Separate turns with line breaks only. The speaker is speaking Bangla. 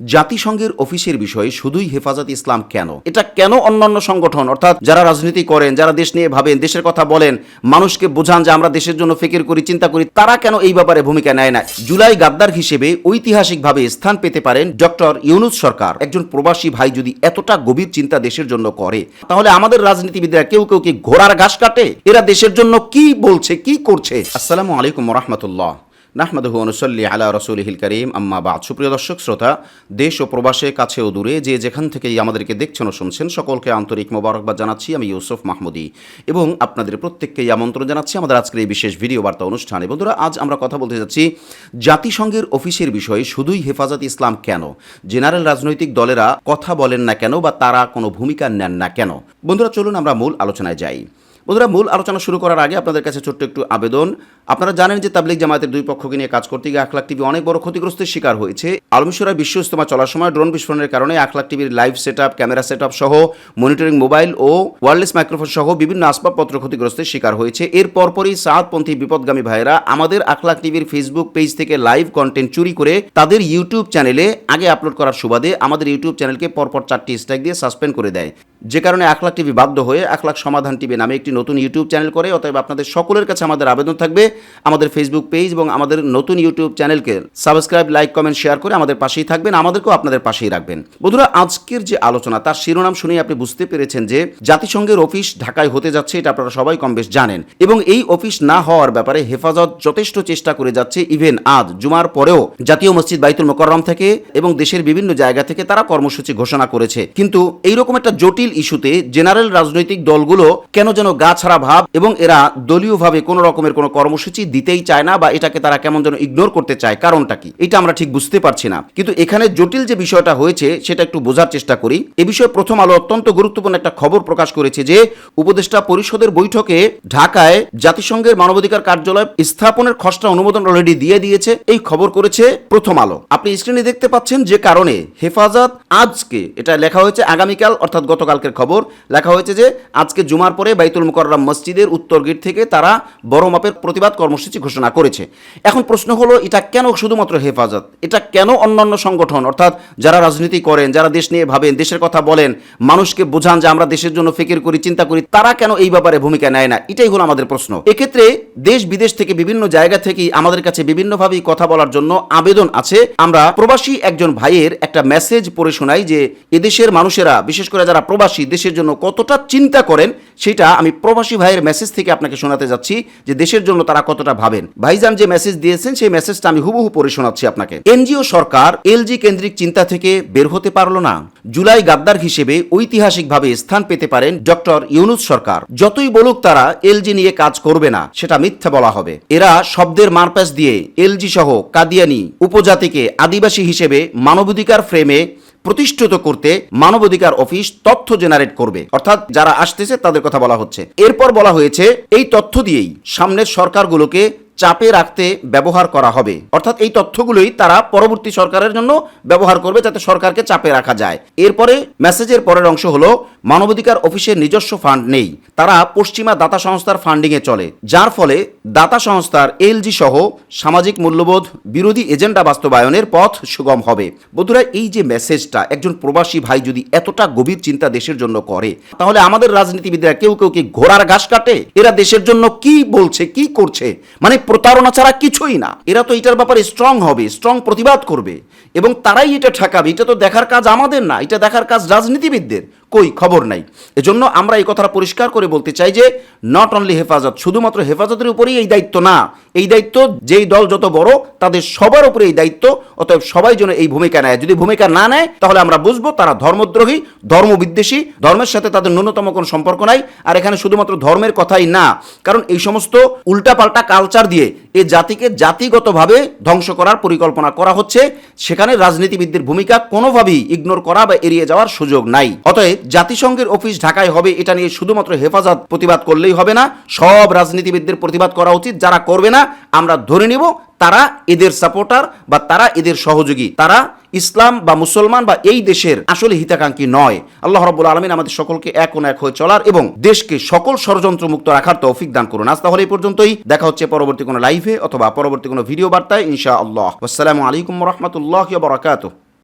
জাতিসংঘের অফিসের বিষয়ে শুধুই হেফাজত ইসলাম কেন? এটা কেন অন্যান্য সংগঠন, অর্থাৎ যারা রাজনীতি করেন, যারা দেশ নিয়ে ভাবেন, দেশের কথা বলেন, মানুষকে বোঝান যে আমরা দেশের জন্য ফিকির করি, চিন্তা করি, তারা কেন এই ব্যাপারে ভূমিকা নেয় না? জুলাই গাদ্দার হিসেবে ঐতিহাসিকভাবে স্থান পেতে পারেন ডক্টর ইউনুস সরকার। একজন প্রবাসী ভাই যদি এতটা গভীর চিন্তা দেশের জন্য করে, তাহলে আমাদের রাজনীতিবিদরা কেউ কেউ কি ঘোড়ার ঘাস কাটে? এরা দেশের জন্য কি বলছে, কি করছে? আসসালামু আলাইকুম রহমতুল্লাহ। নাহমাদহু অনুসল্লি আলা রসুলহিল করিম, আম্মা বাদ। সুপ্রিয় দর্শক, শ্রোতা, দেশ ও প্রবাসে, কাছে ও দূরে যে যেখান থেকেই আমাদেরকে দেখছেন ও শুনছেন, সকলকে আন্তরিক মোবারকবাদ জানাচ্ছি। আমি ইউসুফ মাহমুদি এবং আপনাদের প্রত্যেককেই আমন্ত্রণ জানাচ্ছি আমাদের আজকের এই বিশেষ ভিডিও বার্তা অনুষ্ঠানে। বন্ধুরা, আজ আমরা কথা বলতে যাচ্ছি জাতিসংঘের অফিসের বিষয়ে, শুধুই হেফাজত ইসলাম কেন? জেনারেল রাজনৈতিক দলেরা কথা বলেন না কেন বা তারা কোনো ভূমিকা নেন না কেন? বন্ধুরা, চলুন আমরা মূল আলোচনায় যাই। বন্ধুরা, মূল আলোচনা শুরু করার আগে আপনাদের কাছে ছোট্ট একটু আবেদন। আপনারা জানেন যে তাবলিক জামায়াতের দুই পক্ষকে নিয়ে কাজ করতে গিয়ে আখলাক টিভি অনেক বড় ক্ষতিগ্রস্তের শিকার হয়েছে। আলমিশরা বিশ্ব ইস্তমা চলার সময় ড্রোন বিস্ফোরণের কারণে আখলাক টিভির লাইভ সেট ক্যামেরা সেট সহ মনিটরিং মোবাইল ও ওয়ারলেস মাইক্রোফোন সহ বিভিন্ন আসবাবপত্র ক্ষতিগ্রস্তের শিকার হয়েছে। এর পরপরই সাতপন্থী বিপদগামী ভাইয়েরা আমাদের আখলাক টিভির ফেসবুক পেজ থেকে লাইভ কন্টেন্ট চুরি করে তাদের ইউটিউব চ্যানেলে আগে আপলোড করার সুবাদে আমাদের ইউটিউব চ্যানেলকে পরপর চারটি স্ট্রাইক দিয়ে সাসপেন্ড করে দেয়। যে কারণে আখলাক টিভি বাধ্য হয়ে আখলাক সমাধান টিভি নামে একটি নতুন ইউটিউব চ্যানেল করে, অতএব আপনাদের সকলের কাছে আমাদের আবেদন থাকবে, আমাদের ফেসবুক পেজ এবং আমাদের নতুন ইউটিউব চ্যানেলকে সাবস্ক্রাইব লাইক কমেন্ট শেয়ার করে আমাদের পাশেই থাকবেন, আমাদেরকেও আপনাদের পাশেই রাখবেন। বন্ধুরা, আজকের যে আলোচনা, তার শিরোনাম শুনেই আপনি বুঝতে পেরেছেন যে জাতিসংঘের অফিস ঢাকায় হতে যাচ্ছে, এটা আপনারা সবাই কম বেশ জানেন। এবং এই অফিস না হওয়ার ব্যাপারে হেফাজত যথেষ্ট চেষ্টা করে যাচ্ছে ইভেন আজ, জুমার পরেও জাতীয় মসজিদ বাইতুল মোকররম থেকে এবং দেশের বিভিন্ন জায়গা থেকে তারা কর্মসূচি ঘোষণা করেছে। কিন্তু এইরকম একটা জটিল ইস্যুতে জেনারেল রাজনৈতিক দলগুলো কেন যেন গা ছাড়া ভাব এবং এরা দলীয়ভাবে কোনো রকমের কোনো কর্মসূচি দিতেই চায় না বা এটাকে তারা কেমন যেন ইগনোর করতে চায়, কারণটা কি? এটা আমরা ঠিক বুঝতে পারছি না। কিন্তু এখানে জটিল যে বিষয়টা হয়েছে, সেটা একটু বোঝার চেষ্টা করি। এ বিষয়ে প্রথম আলো অত্যন্ত গুরুত্বপূর্ণ একটা খবর প্রকাশ করেছে যে, উপদেষ্টা পরিষদের বৈঠকে ঢাকায় জাতিসংঘের মানবাধিকার কার্যালয় স্থাপনের খসড়া অনুমোদন অলরেডি দিয়ে দিয়েছে। এই খবর করেছে প্রথম আলো। আপনি স্ক্রিনে দেখতে পাচ্ছেন যে কারণে হেফাজত আজকে, এটা লেখা হয়েছে আগামীকাল, অর্থাৎ গতকালকের খবর। লেখা হয়েছে যে, আজকে জুমার পরে বাইতুল মুকররম মসজিদের উত্তর গেট থেকে তারা বড় মাপের প্রতিবাদ কর্মসূচি ঘোষণা করেছে। এখন প্রশ্ন হলো, এটা কেন শুধুমাত্র হেফাজত? এটা কেন অন্যান্য সংগঠন, অর্থাৎ যারা রাজনীতি করেন, যারা দেশ নিয়ে ভাবেন, দেশের কথা বলেন, মানুষকে বোঝান যে আমরা দেশের জন্য ফিকির করি, চিন্তা করি, তারা কেন এই ব্যাপারে ভূমিকা নেয় না? এটাই হলো আমাদের প্রশ্ন। এক্ষেত্রে দেশ বিদেশ থেকে বিভিন্ন জায়গা থেকেই আমাদের কাছে বিভিন্নভাবেই কথা বলার জন্য আবেদন আছে। আমরা প্রবাসী একজন ভাইয়ের একটা মেসেজ পড়ে শোনাই যে, এদেশের মানুষেরা, বিশেষ করে যারা প্রবাসী দেশের জন্য কতটা চিন্তা করেন, সেটা আমি প্রবাসী ভাইয়ের মেসেজ থেকে আপনাকে শোনাতে যাচ্ছি যে দেশের জন্য তারা কতটা ভাবেন। ভাইজান যে মেসেজ দিয়েছেন, সেই মেসেজটা আমি হুবহু পড়ে শোনাচ্ছি আপনাকে। এনজিও সরকার এলজি কেন্দ্রিক চিন্তা থেকে বের হতে পারল না। জুলাই গাদ্দার হিসেবে ঐতিহাসিকভাবে স্থান পেতে পারেন ডক্টর ইউনুস সরকার। যতই বলুক তারা, এলজি নিয়ে কাজ করবে না, সেটা মিথ্যা বলা হবে। এরা শব্দের মারপ্যাচ দিয়ে এলজি সহ কাদিয়ানি উপজাতিকে আদিবাসী হিসেবে মানবাধিকার ফ্রেমে প্রতিষ্ঠিত করতে মানবাধিকার অফিস তথ্য জেনারেট করবে। অর্থাৎ যারা আসতেছে তাদের কথা বলা হচ্ছে। এরপর বলা হয়েছে, এই তথ্য দিয়েই সামনের সরকারগুলোকে চাপে রাখতে ব্যবহার করা হবে। অর্থাৎ এই তথ্যগুলোই তারা পরবর্তী সরকারের জন্য ব্যবহার করবে যাতে সরকারকে চাপে রাখা যায়। এরপরে মেসেজের পরের অংশ হলো, মানবাধিকার অফিসের নিজস্ব ফান্ড নেই। তারা পশ্চিমা দাতা সংস্থার ফান্ডিংয়ে চলে, যার ফলে দাতা সংস্থার এলজি সহ সামাজিক মূল্যবোধ, বিরোধী এজেন্ডা বাস্তবায়নের পথ সুগম হবে। বন্ধুরা, এই যে মেসেজটা, একজন প্রবাসী ভাই যদি এতটা গভীর চিন্তা দেশের জন্য করে, তাহলে আমাদের রাজনীতিবিদরা কেউ কেউ কি ঘোড়ার ঘাস কাটে? এরা দেশের জন্য কি বলছে, কি করছে? মানে প্রতারণা ছাড়া কিছুই না। এরা তো এটার ব্যাপারে স্ট্রং হবে স্ট্রং প্রতিবাদ করবে। এবং তারাই এটা ঠেকাবে। এটা তো দেখার কাজ আমাদের না, এটা দেখার কাজ রাজনীতিবিদদের। কই খবর নাই। এজন্য আমরা এই কথাটা পরিষ্কার করে বলতে চাই যে নট অনলি হেফাজত, শুধুমাত্র হেফাজতের উপরেই এই দায়িত্ব না, এই দায়িত্ব যেই দল যত বড়, তাদের সবার উপরে এই দায়িত্ব, অতএব সবাই যেন এই ভূমিকা নেয়। যদি ভূমিকা না নেয়, তাহলে আমরা বুঝব তারা ধর্মদ্রোহী, ধর্মবিদ্বেষী, ধর্মের সাথে তাদের ন্যূনতম কোনো সম্পর্ক নাই, আর এখানে শুধুমাত্র ধর্মের কথাই না, কারণ এই সমস্ত উল্টাপাল্টা কালচার দিয়ে এ জাতিকে জাতিগতভাবে ধ্বংস করার পরিকল্পনা করা হচ্ছে, সেখানে রাজনীতিবিদদের ভূমিকা কোনোভাবেই ইগনোর করা বা এড়িয়ে যাওয়ার সুযোগ নাই। অতএব জাতিসংঘের অফিস ঢাকায় হবে, এটা নিয়ে শুধুমাত্র হেফাজত প্রতিবাদ করলেই হবে না। সব রাজনীতিবিদদের প্রতিবাদ করা উচিত, যারা করবে না, আমরা ধরে নিব তারা এদের সাপোর্টার বা তারা এদের সহযোগী। তারা ইসলাম বা মুসলমান বা এই দেশের আসলে হিতাকাঙ্ক্ষী নয়। আল্লাহ রব্বুল আলমিন আমাদের সকলকে এক ও এক হয়ে চলার এবং দেশকে সকল ষড়যন্ত্র মুক্ত রাখার তৌফিক দান করুন। আজ তাহলে এই পর্যন্তই। দেখা হচ্ছে পরবর্তী কোনো লাইভে অথবা পরবর্তী কোনো ভিডিও বার্তায় ইনশা আল্লাহ আসসালামু আলাইকুম রহমতুল্লাহ বরাকাতুহ।